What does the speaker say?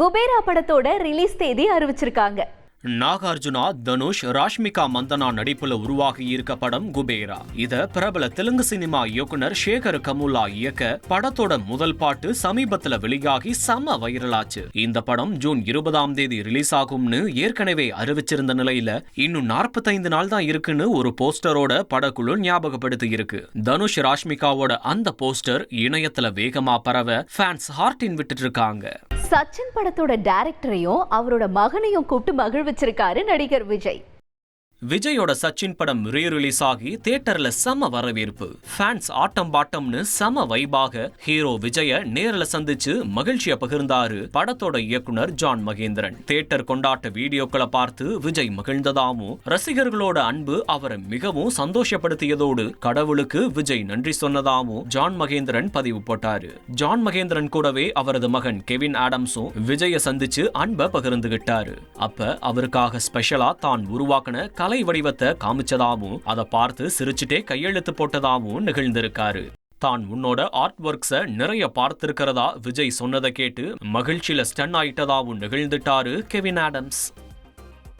குபேரா படத்தோட ரிலீஸ் தேதி அறிவிச்சிருக்காங்க. நாகார்ஜுனா தனுஷ் ராஷ்மிகா மந்தனா நடிப்புல உருவாகி இருக்க படம் குபேரா. இத பிரபல தெலுங்கு சினிமா இயக்குனர் சேகர் கமுலா இயக்க படத்தோட முதல் பாட்டு சமீபத்துல வெளியாகி செம வைரலாச்சு. இந்த படம் ஜூன் இருபதாம் தேதி ரிலீஸ் ஆகும்னு ஏற்கனவே அறிவிச்சிருந்த நிலையில இன்னும் 45 நாள் தான் இருக்குன்னு ஒரு போஸ்டரோட படக்குழு ஞாபகப்படுத்தி இருக்கு தனுஷ் ராஷ்மிகாவோட அந்த போஸ்டர் இணையத்துல வேகமா பரவ ஃபேன்ஸ் ஹார்ட்டின் விட்டுட்டு இருக்காங்க. சச்சின் படத்தோட டைரக்டரையும் அவரோட மகனையும் கூப்பிட்டு மகிழ்விச்சிருக்காரு நடிகர் விஜய். விஜயோட சச்சின் படம் ரீ ரிலீஸ் ஆகி தியேட்டர்ல செம வரவேற்பு. ஃபேன்ஸ் ஆட்டம் பாட்டம்னு செம வைபாக ஹீரோ விஜய நேர்ல சந்திச்சு மகிழ்ச்சிய பகிர்ந்தாரு படத்தோட இயக்குனர் ஜான் மகேந்திரன். தியேட்டர் கொண்டாட்ட வீடியோக்களை பார்த்து விஜய் மகிழ்ந்ததாவும் ரசிகர்களோட அன்பு அவரை மிகவும் சந்தோஷப்படுத்தியதோடு கடவுளுக்கு விஜய் நன்றி சொன்னதாவும் ஜான் மகேந்திரன் பதிவு போட்டாரு. ஜான் மகேந்திரன் கூடவே அவரது மகன் கெவின் ஆடம்ஸும் விஜய சந்திச்சு அன்பை பகிர்ந்துகிட்டாரு. அப்ப அவருக்காக ஸ்பெஷலா தான் உருவாக்கின வடிவத்தை காமிச்சதாவும் அதை பார்த்து சிரிச்சுட்டே கையெழுத்து போட்டதாவும் நிகழ்ந்திருக்காரு. தான் உன்னோட ஆர்ட் ஒர்க்ஸ நிறைய பார்த்திருக்கிறதா விஜய் சொன்னதை கேட்டு மகிழ்ச்சியில ஸ்டன் ஆயிட்டதாவும் நிகழ்ந்துட்டாரு கெவின் ஆடம்ஸ்.